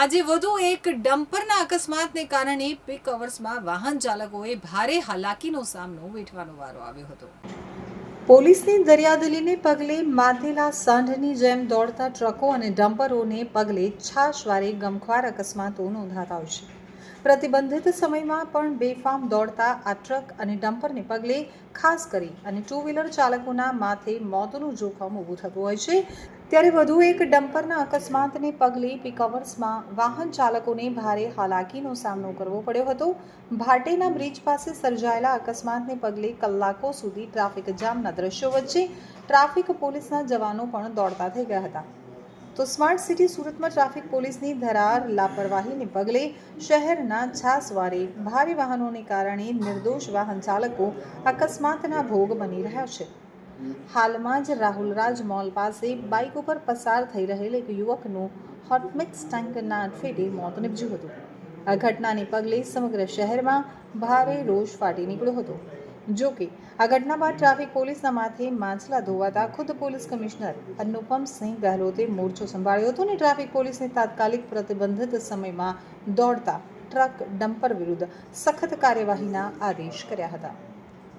આજે વધુ એક ડમ્પરના અકસ્માતને કારણે પીક અવર્સમાં વાહન ચાલકોએ ભારે હાલાકીનો સામનો વેઠવાનો વારો આવ્યો હતો. પોલીસની દરિયાદલીને પગલે માધેલા સાંઢની જેમ દોડતા ટ્રકો અને ડમ્પરોને પગલે છાશવારે ગમખ્વાર અકસ્માતો નોંધાતા હોય છે. પ્રતિબંધિત સમયમાં પણ બેફામ દોડતા આ ટ્રક અને ડમ્પરને પગલે ખાસ કરી અને ટુ વ્હીલર ચાલકોના માથે મોતનું જોખમ ઊભું થતું હોય છે. ત્યારે વધુ એક ડમ્પરના અકસ્માતને પગલે પિકઅવર્સમાં વાહન ચાલકોને ભારે હાલાકીનો સામનો કરવો પડ્યો હતો. ભાટેના બ્રિજ પાસે સર્જાયેલા અકસ્માતને પગલે કલાકો સુધી ટ્રાફિક જામના દ્રશ્યો વચ્ચે ટ્રાફિક પોલીસના જવાનો પણ દોડતા થઈ ગયા હતા. તો સ્માર્ટ સિટી સુરતમાં ટ્રાફિક પોલીસની ધરાર લાપરવાહીને પગલે શહેરના છાસવારે ભારે વાહનોને કારણે નિર્દોષ વાહન ચાલકો અકસ્માતના ભોગ બની રહ્યા છે. હાલમાં જ રાહુલ રાજ મોલ પાસે બાઇક ઉપર પસાર થઈ રહેલ એક યુવકનું હોટમિક્સ ટેન્કરના અડફેટે મોત નીપજ્યું હતું. આ ઘટનાને પગલે સમગ્ર શહેરમાં ભારે રોષ ફાટી નીકળ્યો હતો. જો કે આ ઘટના બાદ ટ્રાફિક પોલીસના માથે માછલા ધોવાતા ખુદ પોલીસ કમિશનર અનુપમ સિંહ ગહેલોતે મોરચો સંભાળ્યો હતો અને ટ્રાફિક પોલીસને તાત્કાલિક પ્રતિબંધિત સમયમાં દોડતા ટ્રક ડમ્પર વિરુદ્ધ સખત કાર્યવાહીના આદેશ કર્યા હતા.